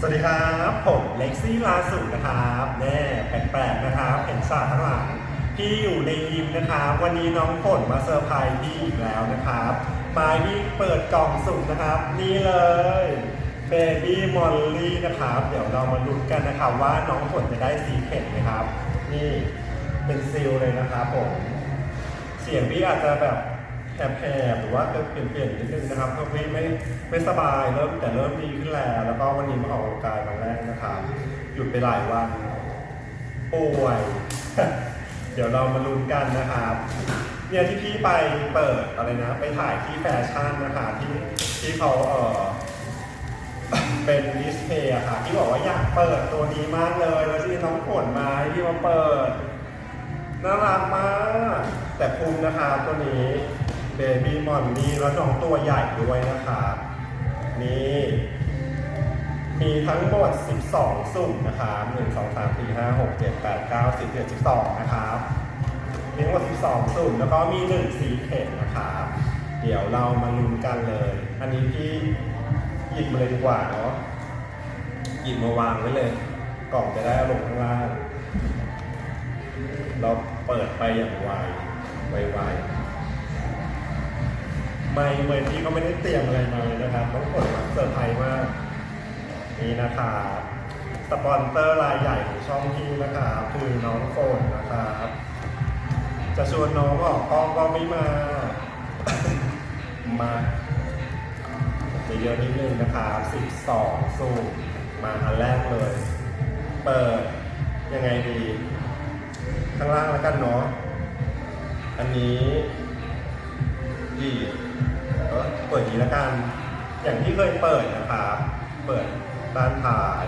สวัสดีครับผมเล็กซี่ลาสุดนะครับแน่แปลกๆนะครับเห็นฉากข้างหลังพี่อยู่ในยิมนะครับวันนี้น้องฝนมาเซอร์ไพรส์พี่อีกแล้วนะครับปายพี่เปิดกล่องสุ่มนะครับ นี่เลยเบบี้มอลลี่นะครับเดี๋ยวเรามาลุ้นกันนะครับว่าน้องฝนจะได้สีเข็ดไหมครับ นี่เป็นซีลเลยนะครับผมเสียงพี่อาจจะแบบ แหบๆหรือว่าจะเปลี่ยนๆนิดนึงนะครับเพราะพี่ไม่ไม่สบายเริ่มแต่เริ่มดีขึ้นแล้ว แล้วก็วันนี้มาออกกำลังกายวันแรกนะครับหยุดไปหลายวันป่วย เดี๋ยวเรามาลุ้นกันนะครับเนี่ยที่พี่ไปเปิดอะไรนะ ไปถ่ายที่แฟชั่นนะคะที่ที่เขาเออเป็นดิสเพย์ค่ะที่บอกว่าอยากเปิดตัวนี้มากเลย แล้วที่น้องฝนมาให้พี่มาเปิดน่ารักมากแต่คุ้มนะครับตัวนี้ เบบี้มอนนี่แล้วน้องตัวใหญ่ด้วยนะครับนี่มีทั้งหมด 12 สุ่มนะครับ1 2 3 4 5 6 7 8 9 10 11 12 นะครับมีทั้งหมด 12 สุ่มแล้วก็มี 1 สีเข็มนะครับเดี๋ยวเรามาลุ้นกันเลย อันนี้พี่หยิบมาเลยดีกว่าเนาะหยิบมาวางไว้เลย กล่องจะได้เอาลงข้างล่าง เราเปิดไปอย่างไวไวๆ ไม่เหมือนที่ก็ไม่ได้เตรียมอะไรมาเลยนะครับต้องกดมาเซอร์ไพรส์มากนี่นะครับสปอนเซอร์รายใหญ่ของช่องพี่นะครับคือน้องโฟนนะครับจะชวนน้องออกกองก็ไม่มา มาจะเยอะนิดนึงนะครับ12 สูตรมาอันแรกเลย เปิดยังไงดี ข้างล่างแล้วกันเนาะอันนี้ดี เออเปิดอย่างนี้แล้วกัน อย่างที่เคยเปิดนะครับเปิดด้านท้าย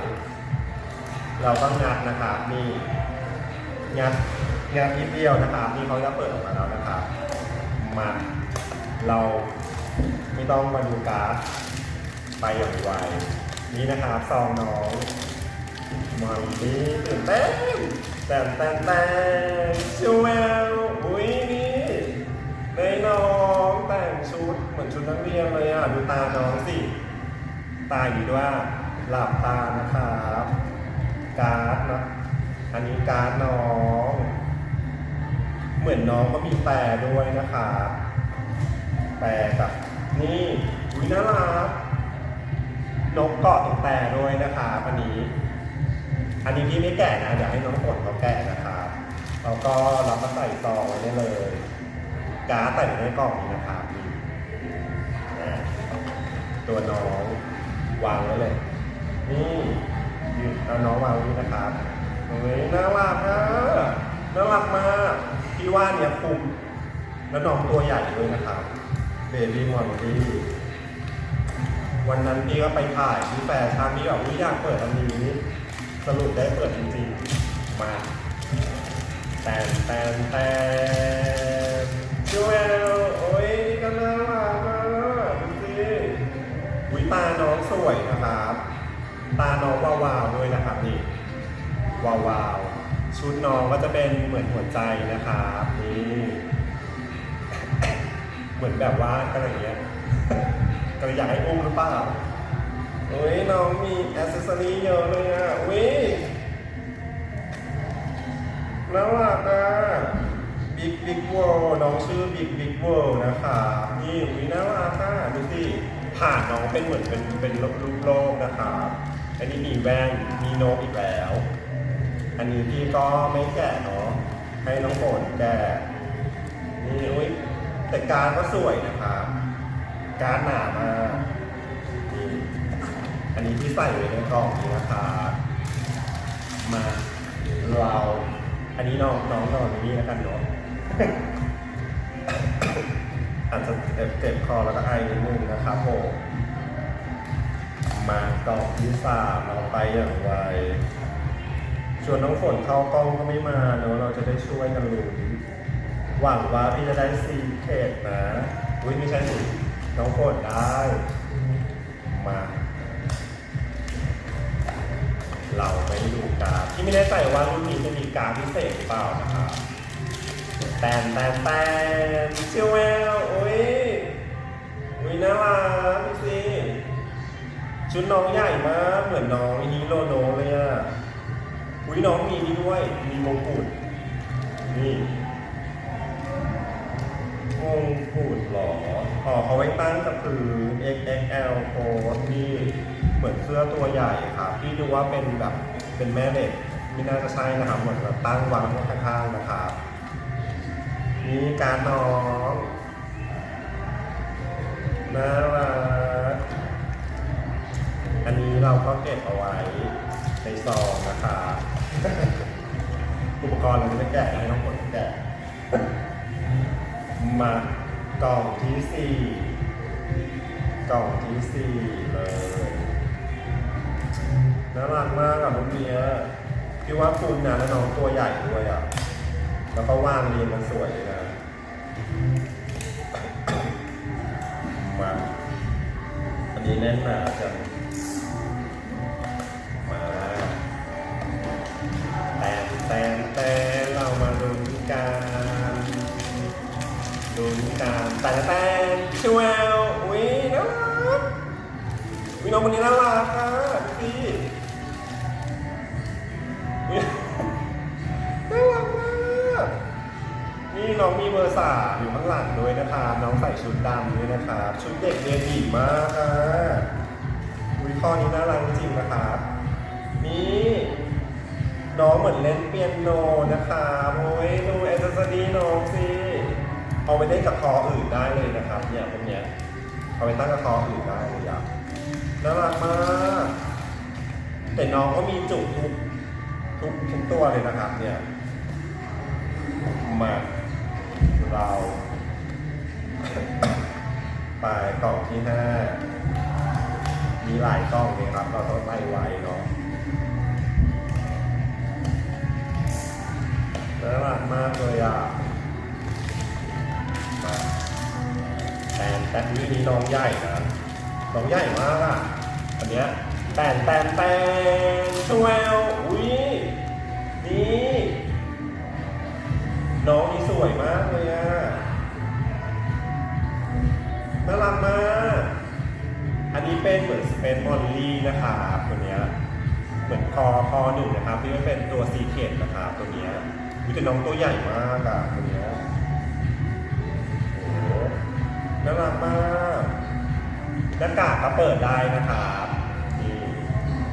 เราก็งัดนะครับนี่งัดงัดนิดเดียวนะครับนี่เขาจะเปิดออกมาแล้วนะครับมาเราไม่ต้องมาดูการ์ดไปอย่างไวนี่นะครับซองน้องมันดีตื่นเต้นแต่แต่แต่ชูเวล เรียนเลยอะดูตาน้องสิ ตาอยู่ด้วยหลับตานะครับการ์ดนะอันนี้การ์ดน้อง เหมือนน้องก็มีแปรด้วยนะครับแปรกับนี่อุ้ยน่ารักนกเกาะตรงแปรด้วยนะครับอันนี้ อันนี้พี่ไม่แกะนะเดี๋ยวให้น้องฝนเขาแกะนะครับแล้วก็เราก็ใส่ซองไว้ได้เลย การ์ดใส่ไว้ในกล่องนี้นะครับนี่นะ ตัวน้องวางไว้เลย นี่ยืนเอาน้องวางไว้นี่นะครับเฮ้ยน่ารักนะน่ารักมากพี่ว่าเนี่ยคุมแล้วน้องตัวใหญ่ด้วยนะครับเบบี้มอนดี้วันนั้นพี่ก็ไปถ่ายที่แฟชั่นพี่แบอกว่าอยากเปิดอันนี้สรุปได้เปิดจริงๆมาแตนแตนแตนจูเอลโอ้ยนี่ก็น่ารักอะดูสิวิ ตาน้องสวยนะครับ ตาน้องวาวๆด้วยนะครับนี่วาวๆชุดน้องก็จะเป็นเหมือนหัวใจนะครับนี่เหมือนแบบว่าก็อย่างเงี้ยก็อยากให้อุ้มหรือเปล่าโอ้ยน้องมีอ c เซสซอรี่เยอะเลยอะวิน่ารักอะบิ๊กบิ๊กเวิลน้องชื่อบิ๊กบิ๊กเวิลนะคะนี่วิน่ารักอะดูสิ ผ่านน้องเป็นเหมือนเป็นเป็นรูปโลกนะคะอันนี้มีแว่นมีนกอีกแล้ว อันนี้พี่ก็ไม่แกะเนาะให้น้องฝนแกะนี่อุ้ยแต่การก็สวยนะครับการหนามากนี่อันนี้ที่ใส่ไว้ในกล่องนี้นะครับมาเรา อันนี้น้องน้องนอนอย่นี้แล้วกันเนาะ อาจจะเจ็บคอแล้วก็ไอนิดนึงนะครับผมมากล่องที่สามเราไปอย่างไรชวนน้องฝนเข้ากล้องก็ไม่มาเนอะเราจะได้ช่วยกันลุ้นหวังว่าพี่จะได้ซีเคดนะอุ้ยไม่ใช่สิน้องฝนได้ มา เราไม่ดูการที่ไม่แน่ใจว่ารุ่นนี้จะมีการพิเศษหรือเปล่านะครับ แตนแตนแตนเชียวแววโอ้ยอุ้ยน่ารักดูสิชุดน้องใหญ่มากเหมือนน้องฮีโร่โนเลยอะอุ้ยน้องมีนี่ด้วยมีมงกุฎนี่มงกุฎหรออ๋อเขาไว้ตั้งกับพื้น XXL โค้ดนี่เหมือนเสื้อตัวใหญ่ครับพี่ดูว่าเป็นแบบเป็นแม่เด็กไม่น่าจะใช่นะครับเหมือนแบบตั้งวางข้างๆนะครับ นี่การน้องน่ารักอันนี้เราก็เก็บเอาไว้ในซองนะคะ อุปกรณ์เราจะไม่แกะให้น้องฝนแกะ มากล่องที่สี่กล่องที่สี่เลยน่ารักมากกับลูกเนี้ยพี่ว่าคุณนะแล้วน้องตัวใหญ่ด้วยอะ แล้วก็วางเรียงมันสวยเลยนะ มา อันนี้แน่นหนาจังมาแต่แต่แต่เรามาลุ้นกันลุ้นกันแต่แต่ช่วยอุ้ยน่ารักอุ้ยน้องคนนี้น่ารัก สามอยู่ข้างหลังด้วยนะครับน้องใส่ชุดดำด้วยนะครับชุดเด็กเรียนหญิงมากอะวิข้อนี้น่ารักจริงๆนะครับนี่น้องเหมือนเล่นเปียโนนะครับโอ้ยดูเอเซอรี่น้องสิเอาไปเล่นกับคออื่นได้เลยนะครับเนี่ยพวกเนี้ยเอาไปตั้งกับคออื่นได้เลยอะน่ารักมากแต่น้องก็มีจุกทุกทุกทุกตัวเลยนะครับเนี่ยมา เราไปกล่องที่ห้ามีหลายกล้องเลยครับเราต้องไล่ไวเนาะน่ารักมากเลยอะแต่แต่นี่นี่น้องใหญ่นะน้องใหญ่มากอะอันเนี้ยแตนแตนแตนชวลอุ้ยนี่ น้องนี่สวยมากเลยอะ น่ารักมาก อันนี้เป็นเหมือนสเปนมอลลี่นะครับตัวเนี้ย เหมือนคอคอหนึ่งนะครับที่มันเป็นตัวซีเคทนะครับตัวเนี้ยวิแต่น้องตัวใหญ่มากอะตัวเนี้ยโหน่ารักมากหน้ากากก็เปิดได้นะครับนี่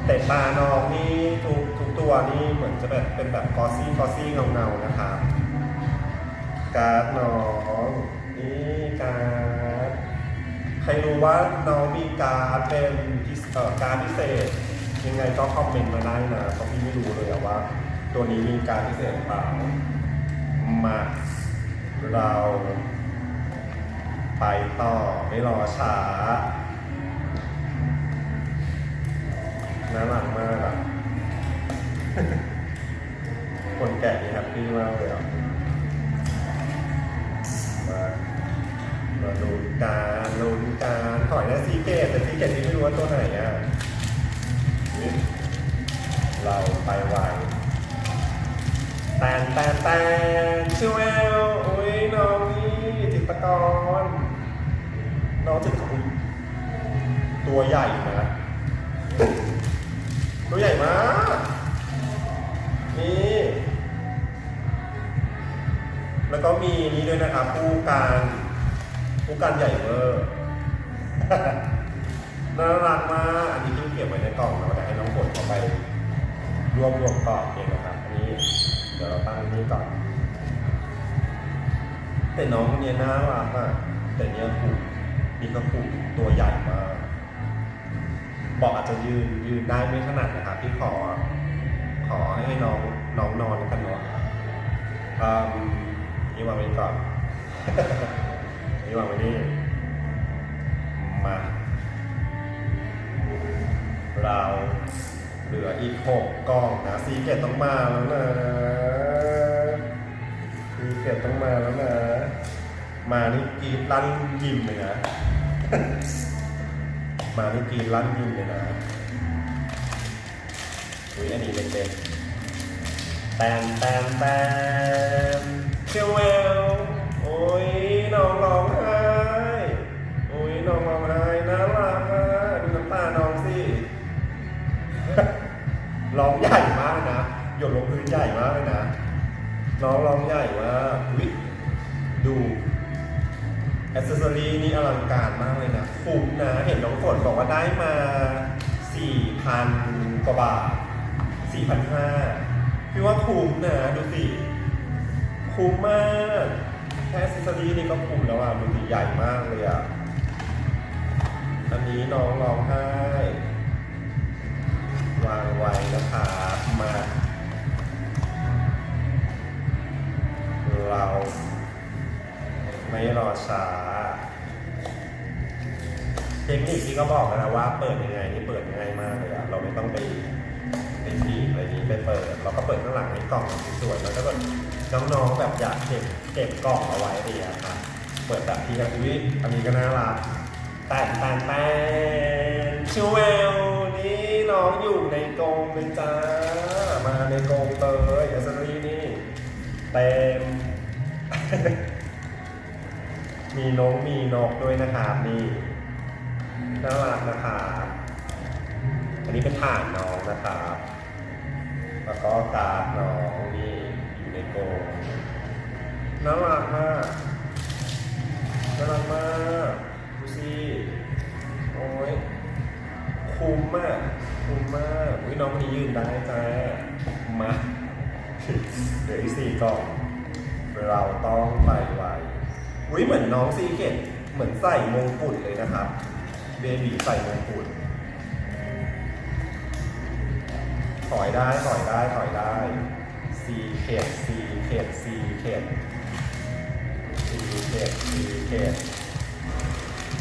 แต่ตาน้องนี่ทุกทุกตัวนี่เหมือนจะแบบเป็นแบบกอซี่กอซี่เงาเงาๆนะครับ การ์ดน้องนี่การ์ดใครรู้ว่าน้องมีการดเป็นพิเศษเอ่อการดพิเศษ ยังไงก็คอมเมนต์มาได้นะเพราะพี่ไม่รู้เลยอะว่า ตัวนี้มีการดพิเศษหรือเปล่ามาเราไปต่อไม่รอช้าน่ารักมากอะคนแก่นี่แฮปปี้มากเลยอะ ลุ้นการลุ้นการถอยนะซีเกตแต่ซีเกตที่ไม่รู้ว่าตัวไหนอะนี่เราไปไวแตนแตนแตนชิวเอลอุ้ยน้องนี่จิตรกรน้องจิตรกรตัวใหญ่นะตัวใหญ่มากนี่แล้วก็มีนี้ด้วยนะครับผู้การ ผู้การใหญ่เวอร์น่ารักมาก อันนี้ที่เก็บไว้ในกล่องเราจะให้น้องฝนเข้าไป รวบรวมกล่องเองนะครับ อันนี้เดี๋ยวเราตั้งนี่ก่อน แต่น้องคนนี้น่ารักมาก แต่เนี้ยผูกนี่ก็ผูตัวใหญ่มาก บอกอาจจะยืนยืนได้ไม่ถนัดนะครับที่ขอ ขอให้น้องน้องนอนกันเนาะอืมนี่วางไว้ก่อน นี่วางไว้นี่มาเราเหลืออีกหกกล่องนะซีเกตต้องมาแล้วนะซีเกตต้องมาแล้วนะ มานี่กีดลั่นยิมเลยนะ มานี่กีดลั่นยิมเลยนะอุ้ยอันนี้เด็กๆแตนแตนแตนเชลเวลโอ้ยน้องร้อง ไห้อ้ยน้ององไห้น่ารักอะดูน้ำตาน้องสิร้องใหญ่มากเลยนะหยดลงพื้นใหญ่มากเลยนะน้องร้องใหญ่มากวิดูอ c เซสซอรีนี่อลังการมากเลยนะคุ้มนะเห็นน้องฝนบอกว่าได้มา 4,000 กว่าบาท 4,500พี่ว่าคุ้มนะดูสิคุ้มมากแค่อ c เซสซอรีนี่ก็คุ้มแล้วอะดูสิใหญ่มากเลยอะ อันนี้น้องร้องไห้ วางไว้นะครับมา เราไม่รอช้าเทคนิคที่ก็บอกนะว่าเปิดยังไงนี่เปิดง่ายมากเลยอะเราไม่ต้องไปไปบีบอะไรนี้ไปเปิด เราก็เปิดข้างหลังให้กล่องสวยๆแล้วก็แบบน้องๆแบบอยากเก็บเก็บกล่องเอาไว้ดีอะครับเปิดแบบที่อุ้ยอันนี้ก็น่ารัก แต่งแต่งแต่งชูเวลนี่น้องอยู่ในกรงเลยจ้า มาในกรงเลยอัสรีนี่เต็ม มีนกมีนกด้วยนะครับนี่น่ารักนะครับอันนี้เป็นฐานน้องนะครับแล้วก็การ์ดน้องนี่อยู่ในโกรงน่ารักมากน่ารักมากดูสิ ยคุ้มมากคุ้มมากอุ้ยน้องนี้ยืนได้จ้ามาเหลืออีกสี่กล่องเราต้องไปไวอุ้ยเหมือนน้องซีเกตเหมือนใส่มงกุฎเลยนะครับเบบีใส่มงกุฎถอยได้ถอยได้ถอยได้ซีเกตซีเกตซีเกตซีเกตซีเกต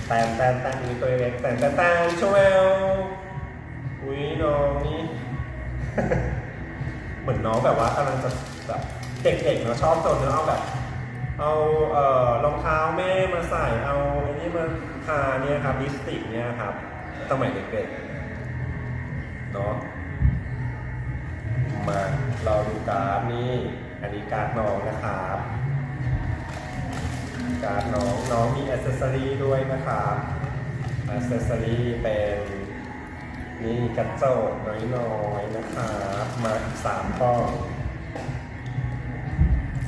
แตนแตนแตนมีตัวเล็กแตนแตนแตนชวลอุ้ยน้องนี่ เหมือนน้องแบบว่ากำลังจะแบบเด็กๆเนาะชอบตัวเนื้อเอาแบบ เอาเอ่อรองเท้าแม่มาใส่เอาอันนี้มาทาเนี่ยครับลิปสติกเนี่ยครับสมัยเด็กๆเนาะมาเราดูการ์ดนี่ อันนี้การ์ดน้องนะครับ การน้องน้องมีอ c เซสซอรีด้วยนะครับอ c เซสซอรีเป็นนี่กระจกน้อยๆนะครับมาสามกล้อง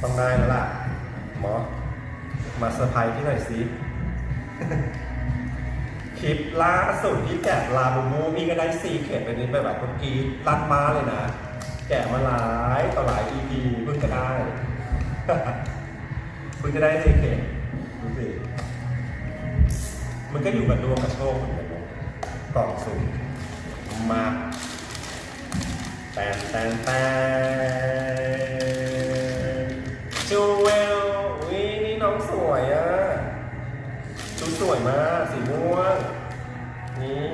ต้องได้แล้วล่ะหมอมาเซอร์ไพรส์พี่หน่อยสิคลิปล่าสุดที่แกะลาบูมูพี่ก็ได้ซีเข็ดไปนี้ไปแบบเมื่อกี้รัดมาเลยนะ แกะมาหลายต่อหลาย EP เพิ่งจะได้ เพิ่งจะได้ซีเข็ด มันก็อยู่กับดวงกับโชคเหมือนกันนะกล่องสุ่มมาแตนแตนแตนจูเวลวินี่น้องสวยอะ่ะชุดสวยมากสีม่วง นี่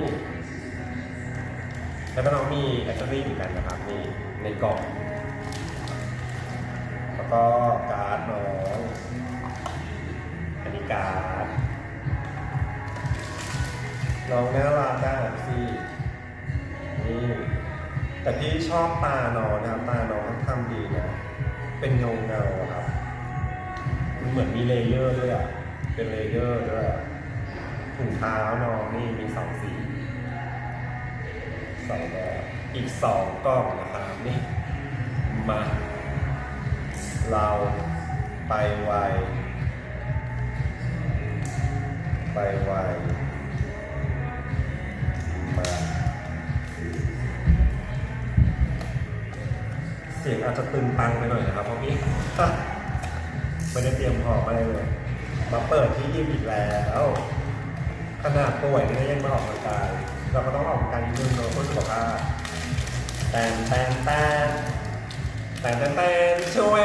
แล้วก็น้องมีแอคเซสซอรี่เหมือนกันนะครับนี่ในกล่องแล้วก็การ์ดน้องอันนี้การ์ด น้องน่ารักอะสินี่แต่พี่ชอบตาน้องนะครับตาน้องทำดีนะ เป็นเงาเงาครับ มันเหมือนมีเลเยอร์ด้วยอะ เป็นเลเยอร์ด้วยถุงเท้าน้องนี่มีสองสีสองแบบอีกสองกล้องนะครับนี่มาเราไปไว ไปไว เสียงอาจจะตึงตังไปหน่อยนะครับเพราะพี่ไม่ได้เตรียมพร้อมอะไรเลยมาเปิดที่ยิมอีกแล้ว ขนาดป่วยนี่ยังมาออกกำลังกาย เราก็ต้องออกกำลังกายนิดนึงเนาะเพื่อสุขภาพแตนแตนแตนแตนแตนแตนช่วย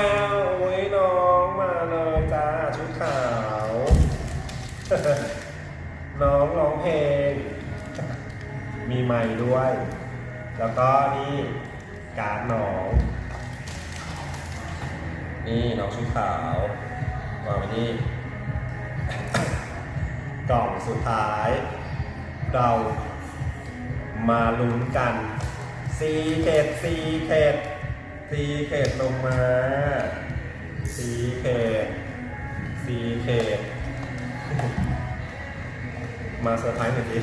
โอ้ยน้องมาเลยจ้าชุดขาว น้องร้องเพลง มีไม้ด้วย แล้วก็นี่การ์ดน้อง นี่น้องชุดขาววางไว้นี่ กล่องสุดท้าย เรามาลุ้นกันซีเขตซีเขตซีเขตลงมาซีเขตซีเขตมาเซอร์ไพรส์หน่อยดิ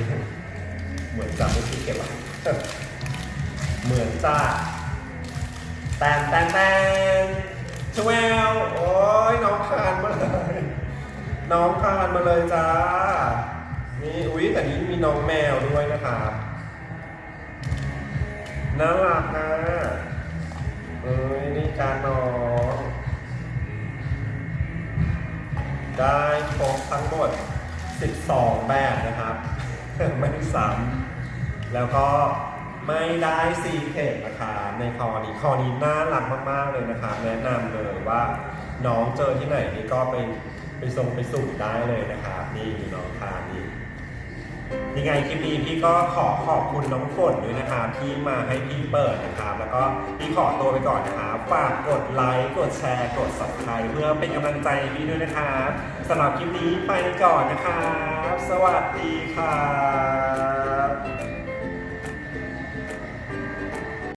เหมือนจำไม่ผิดเก็บไว้มเหมือนจ้าแตนแตนแตน ชวลโอ้ยน้องคานมาเลย น้องคานมาเลยจ้า นี่อุ๊ยแต่นี้มีน้องแมวด้วยนะครับน่ารักนะเอ้ยนี่การน้อง ได้ครบทั้งหมด 12 แบบนะครับ ไม่ซ้ำแล้วก็ ไม่ได้ซีเคทนะครับในคอนี้คอนี้น่ารักมากๆเลยนะครับแนะนำเลยว่าน้องเจอที่ไหนนี่ก็ไปไปส่งไปสูตรได้เลยนะครับนี่น้องทานนี่ยังไงคลิปนี้พี่ก็ขอขอบคุณน้องฝนด้วยนะครับที่มาให้พี่เปิดนะครับแล้วก็พี่ขอตัวไปก่อนนะครับฝากกดไลค์กดแชร์กด subscribe เพื่อเป็นกำลังใจพี่ด้วยนะครับสำหรับคลิปนี้ไปก่อนนะครับสวัสดีครับ